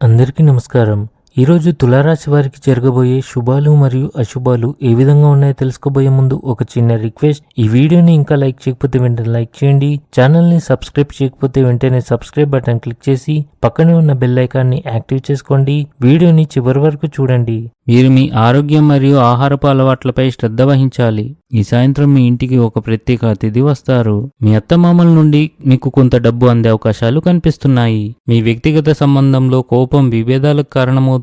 అందరికీ నమస్కారం. ఈరోజు తులారాశి వారికి జరగబోయే శుభాలు మరియు అశుభాలు ఏ విధంగా ఉన్నాయో తెలుసుకోబోయే ముందు ఒక చిన్న రిక్వెస్ట్. ఈ వీడియోని ఇంకా లైక్ చేయకపోతే వెంటనే లైక్ చేయండి. ఛానల్ని సబ్స్క్రైబ్ చేయకపోతే వెంటనే సబ్స్క్రైబ్ బటన్ క్లిక్ చేసి పక్కనే ఉన్న బెల్ ఐకాన్ని యాక్టివ్ చేసుకోండి. వీడియోని చివరి వరకు చూడండి. మీరు మీ ఆరోగ్యం మరియు ఆహారపు అలవాట్లపై శ్రద్ధ వహించాలి. ఈ సాయంత్రం మీ ఇంటికి ఒక ప్రత్యేక అతిథి వస్తారు. మీ అత్తమామల నుండి మీకు కొంత డబ్బు అందే అవకాశాలు కనిపిస్తున్నాయి. మీ వ్యక్తిగత సంబంధంలో కోపం విభేదాలకు కారణమవుతుంది.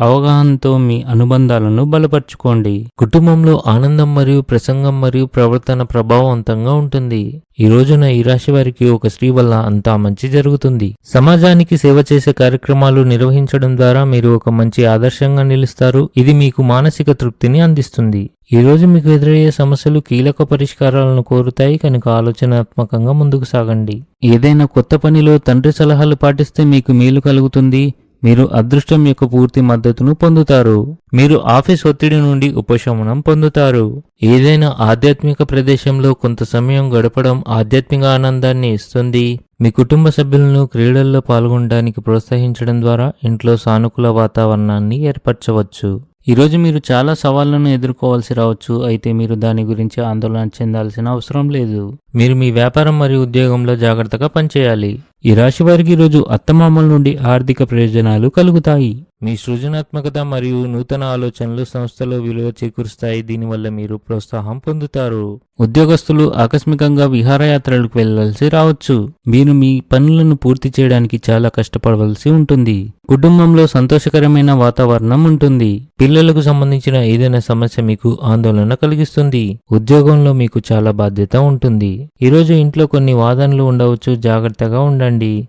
అవగాహనతో మీ అనుబంధాలను బలపరుచుకోండి. కుటుంబంలో ఆనందం మరియు ప్రసంగం మరియు ప్రవర్తన ప్రభావవంతంగా ఉంటుంది. ఈ రోజున ఈ రాశి వారికి ఒక స్త్రీ వల్ల అంతా మంచి జరుగుతుంది. సమాజానికి సేవ చేసే కార్యక్రమాలు నిర్వహించడం ద్వారా మీరు ఒక మంచి ఆదర్శంగా నిలుస్తారు. ఇది మీకు మానసిక తృప్తిని అందిస్తుంది. ఈ రోజు మీకు ఎదురయ్యే సమస్యలు కీలక పరిష్కారాలను కోరుతాయి. కనుక ఆలోచనాత్మకంగా ముందుకు సాగండి. ఏదైనా కొత్త పనిలో తండ్రి సలహాలు పాటిస్తే మీకు మేలు కలుగుతుంది. మీరు అదృష్టం యొక్క పూర్తి మద్దతును పొందుతారు. మీరు ఆఫీస్ ఒత్తిడి నుండి ఉపశమనం పొందుతారు. ఏదైనా ఆధ్యాత్మిక ప్రదేశంలో కొంత సమయం గడపడం ఆధ్యాత్మిక ఆనందాన్ని ఇస్తుంది. మీ కుటుంబ సభ్యులను క్రీడల్లో పాల్గొనడానికి ప్రోత్సహించడం ద్వారా ఇంట్లో సానుకూల వాతావరణాన్ని ఏర్పరచవచ్చు. ఈరోజు మీరు చాలా సవాళ్ళను ఎదుర్కోవాల్సి రావచ్చు. అయితే మీరు దాని గురించి ఆందోళన చెందాల్సిన అవసరం లేదు. మీరు మీ వ్యాపారం మరియు ఉద్యోగంలో జాగ్రత్తగా పనిచేయాలి. ఈ రాశి వారికి ఈరోజు అత్తమామల నుండి ఆర్థిక ప్రయోజనాలు కలుగుతాయి. మీ సృజనాత్మకత మరియు నూతన ఆలోచనలు సంస్థలో విలువ చేకూరుస్తాయి. దీనివల్ల మీరు ప్రోత్సాహం పొందుతారు. ఉద్యోగస్తులు ఆకస్మికంగా విహారయాత్రలకు వెళ్ళాల్సి రావచ్చు. మీరు మీ పనులను పూర్తి చేయడానికి చాలా కష్టపడవలసి ఉంటుంది. కుటుంబంలో సంతోషకరమైన వాతావరణం ఉంటుంది. పిల్లలకు సంబంధించిన ఏదైనా సమస్య మీకు ఆందోళన కలిగిస్తుంది. ఉద్యోగంలో మీకు చాలా బాధ్యత ఉంటుంది. ఈరోజు ఇంట్లో కొన్ని వాదనలు ఉండవచ్చు. జాగ్రత్తగా ఉండండి.